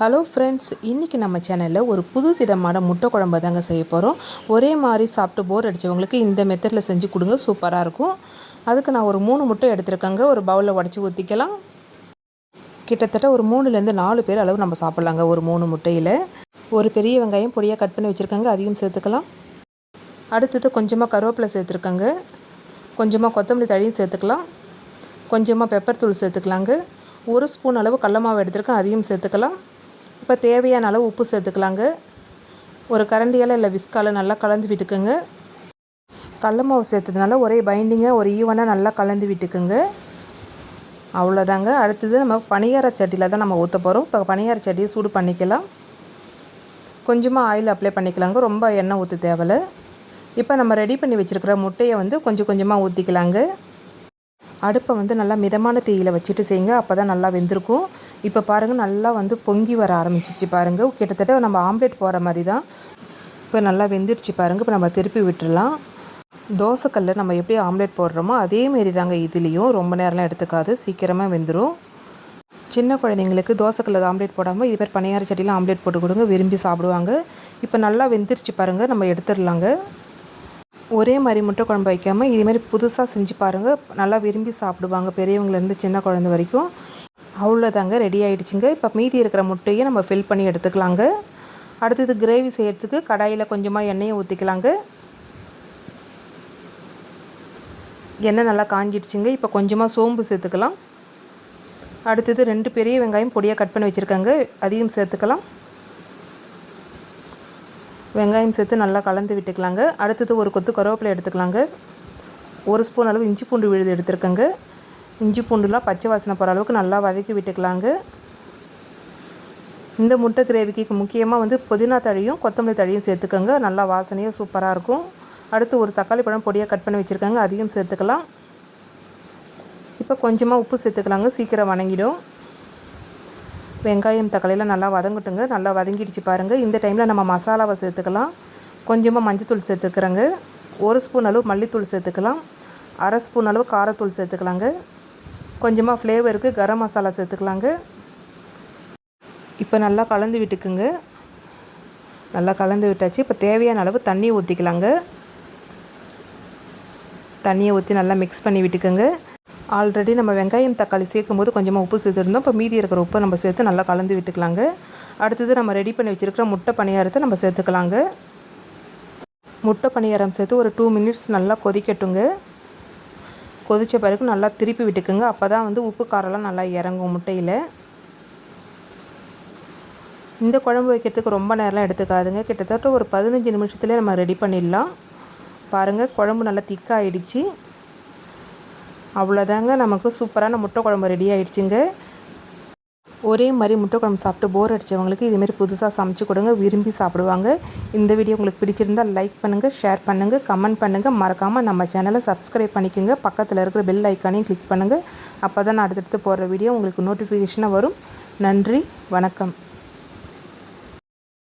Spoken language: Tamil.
ஹலோ ஃப்ரெண்ட்ஸ் இன்றைக்கி நம்ம சேனலில் ஒரு புது விதமான முட்டை குழம்பு தாங்க செய்ய போகிறோம் ஒரே மாதிரி சாப்பிட்டு போர் அடித்தவங்களுக்கு இந்த மெத்தடில் செஞ்சு கொடுங்க சூப்பராக இருக்கும். அதுக்கு நான் ஒரு மூணு முட்டை எடுத்துருக்கேங்க. ஒரு பவுலில் உடச்சி ஊற்றிக்கலாம் கிட்டத்தட்ட ஒரு மூணுலேருந்து நாலு பேர் அளவு நம்ம சாப்பிட்லாங்க ஒரு மூணு முட்டையில். ஒரு பெரிய வெங்காயம் பொடியாக கட் பண்ணி வச்சுருக்காங்க அதிகம் சேர்த்துக்கலாம். அடுத்தது கொஞ்சமாக கருவேப்பிலை சேர்த்துருக்காங்க. கொஞ்சமாக கொத்தமல்லி தழியும் சேர்த்துக்கலாம். கொஞ்சமாக பெப்பர் தூள் சேர்த்துக்கலாங்க. ஒரு ஸ்பூன் அளவு கடல மாவு எடுத்துருக்கேன் அதையும் சேர்த்துக்கலாம். இப்போ தேவையான அளவு உப்பு சேர்த்துக்கலாங்க. ஒரு கரண்டியால் இல்லை விஸ்கால் நல்லா கலந்து விட்டுக்குங்க. கடல மாவு சேர்த்ததுனால ஒரே பைண்டிங்காக ஒரு ஈவனாக நல்லா கலந்து விட்டுக்குங்க. அவ்வளோதாங்க. அடுத்தது நம்ம பணியார சட்டியில் தான் நம்ம ஊற்ற போகிறோம் இப்போ பணியார சட்டியை சூடு பண்ணிக்கலாம். கொஞ்சமாக ஆயில் அப்ளை பண்ணிக்கலாங்க. ரொம்ப எண்ணெய் ஊற்ற தேவையில்லை. இப்போ நம்ம ரெடி பண்ணி வச்சுருக்கிற முட்டையை வந்து கொஞ்சம் கொஞ்சமாக ஊற்றிக்கலாங்க அடுப்பை வந்து நல்லா மிதமான தீயில் வச்சுட்டு செய்யுங்க. அப்போ தான் நல்லா வெந்திருக்கும். இப்போ பாருங்கள் நல்லா வந்து பொங்கி வர ஆரம்பிச்சிச்சு பாருங்கள் கிட்டத்தட்ட நம்ம ஆம்லேட் போகிற மாதிரி தான் இப்போ நல்லா வெந்துடுச்சு பாருங்கள் இப்போ நம்ம திருப்பி விட்டுடலாம் தோசைக்கல்ல நம்ம எப்படி ஆம்லேட் போடுறோமோ அதேமாரி தாங்க இதுலேயும். ரொம்ப நேரம்லாம் எடுத்துக்காது. சீக்கிரமாக வெந்துடும் சின்ன குழந்தைங்களுக்கு தோசைக்கல்ல ஆம்லேட் போடாமல் இது மாதிரி பணியார சட்டியில் ஆம்லேட் போட்டு கொடுங்க. விரும்பி சாப்பிடுவாங்க. இப்போ நல்லா வெந்துருச்சு பாருங்கள் நம்ம எடுத்துடலாங்க. ஒரே மாதிரி முட்டை குழம்பு வைக்காமல் இதேமாதிரி புதுசாக செஞ்சு பாருங்கள் நல்லா விரும்பி சாப்பிடுவாங்க பெரியவங்கலேருந்து சின்ன குழந்த வரைக்கும். அவ்வளோதாங்க ரெடி ஆகிடுச்சிங்க இப்போ மீதி இருக்கிற முட்டையை நம்ம ஃபில் பண்ணி எடுத்துக்கலாங்க. அடுத்தது கிரேவி செய்கிறதுக்கு கடாயில் கொஞ்சமாக எண்ணெயை ஊற்றிக்கலாங்க எண்ணெய் நல்லா காஞ்சிடுச்சுங்க. இப்போ கொஞ்சமாக சோம்பு சேர்த்துக்கலாம். அடுத்தது ரெண்டு பெரிய வெங்காயம் பொடியாக கட் பண்ணி வச்சுருக்காங்க. அதையும் சேர்த்துக்கலாம். வெங்காயம் சேர்த்து நல்லா கலந்து விட்டுக்கலாங்க. அடுத்தது ஒரு கொத்து கருவேப்பிலை எடுத்துக்கலாங்க. ஒரு ஸ்பூன் அளவு இஞ்சி பூண்டு விழுது எடுத்துருக்கேங்க. இஞ்சி பூண்டுலாம் பச்சை வாசனை போகிற அளவுக்கு நல்லா வதக்கி விட்டுக்கலாங்க. இந்த முட்டை கிரேவிக்கு முக்கியமாக வந்து புதினா தழியும் கொத்தமல்லி தழியும் சேர்த்துக்கோங்க. நல்லா வாசனையாக சூப்பராக இருக்கும். அடுத்து ஒரு தக்காளி பழம் பொடியாக கட் பண்ணி வச்சுருக்காங்க. அதையும் சேர்த்துக்கலாம். இப்போ கொஞ்சமாக உப்பு சேர்த்துக்கலாங்க. சீக்கிரம் வணங்கிடும். வெங்காயம் தக்காளியெல்லாம் நல்லா வதங்கட்டுங்க. நல்லா வதங்கிடுச்சு பாருங்கள் இந்த டைமில் நம்ம மசாலாவை சேர்த்துக்கலாம். கொஞ்சமாக மஞ்சத்தூள் சேர்த்துக்கிறேங்க. ஒரு ஸ்பூன் அளவு மல்லித்தூள் சேர்த்துக்கலாம். அரை ஸ்பூன் அளவு காரத்தூள் சேர்த்துக்கலாங்க. கொஞ்சமாக ஃப்ளேவருக்கு கரம் மசாலா சேர்த்துக்கலாங்க. இப்போ நல்லா கலந்து விட்டுக்குங்க. நல்லா கலந்து விட்டாச்சு. இப்போ தேவையான அளவு தண்ணி ஊற்றிக்கலாங்க தண்ணியை ஊற்றி நல்லா மிக்ஸ் பண்ணி விட்டுக்குங்க. ஆல்ரெடி நம்ம வெங்காயம் தக்காளி சேர்க்கும் போது கொஞ்சமாக உப்பு சேர்த்துருந்தோம். இப்போ மீதி இருக்கிற உப்பை நம்ம சேர்த்து நல்லா கலந்து விட்டுக்கலாங்க. அடுத்தது நம்ம ரெடி பண்ணி வச்சுருக்கிற முட்டை பணியாரத்தை நம்ம சேர்த்துக்கலாங்க. முட்டை பணியாரம் சேர்த்து ஒரு டூ மினிட்ஸ் நல்லா கொதிக்கட்டுங்க. கொதித்த பிறகு நல்லா திருப்பி விட்டுக்குங்க. அப்போ தான் வந்து உப்பு காரெல்லாம் நல்லா இறங்கும் முட்டையில். இந்த குழம்பு வைக்கிறதுக்கு ரொம்ப நேரம்லாம் எடுத்துக்காதுங்க. கிட்டத்தட்ட ஒரு பதினஞ்சு நிமிஷத்துலேயே நம்ம ரெடி பண்ணிடலாம். பாருங்கள் குழம்பு நல்லா திக்காகிடுச்சு அவ்வளோதாங்க. நமக்கு சூப்பரான முட்டை குழம்பு ரெடி ஆகிடுச்சிங்க ஒரே மாதிரி முட்டை குழம்பு சாப்பிட்டு போர் அடித்தவங்களுக்கு இதுமாரி புதுசாக சமைச்சு கொடுங்க. விரும்பி சாப்பிடுவாங்க. இந்த வீடியோ உங்களுக்கு பிடிச்சிருந்தால் லைக் பண்ணுங்கள் ஷேர் பண்ணுங்கள் கமெண்ட் பண்ணுங்கள் மறக்காமல் நம்ம சேனலை சப்ஸ்கிரைப் பண்ணிக்கோங்க. பக்கத்தில் இருக்கிற பெல் ஐக்கானையும் கிளிக் பண்ணுங்கள் அப்போ தான் நான் அடுத்தடுத்து போடுற வீடியோ உங்களுக்கு நோட்டிஃபிகேஷனாக வரும். நன்றி வணக்கம்.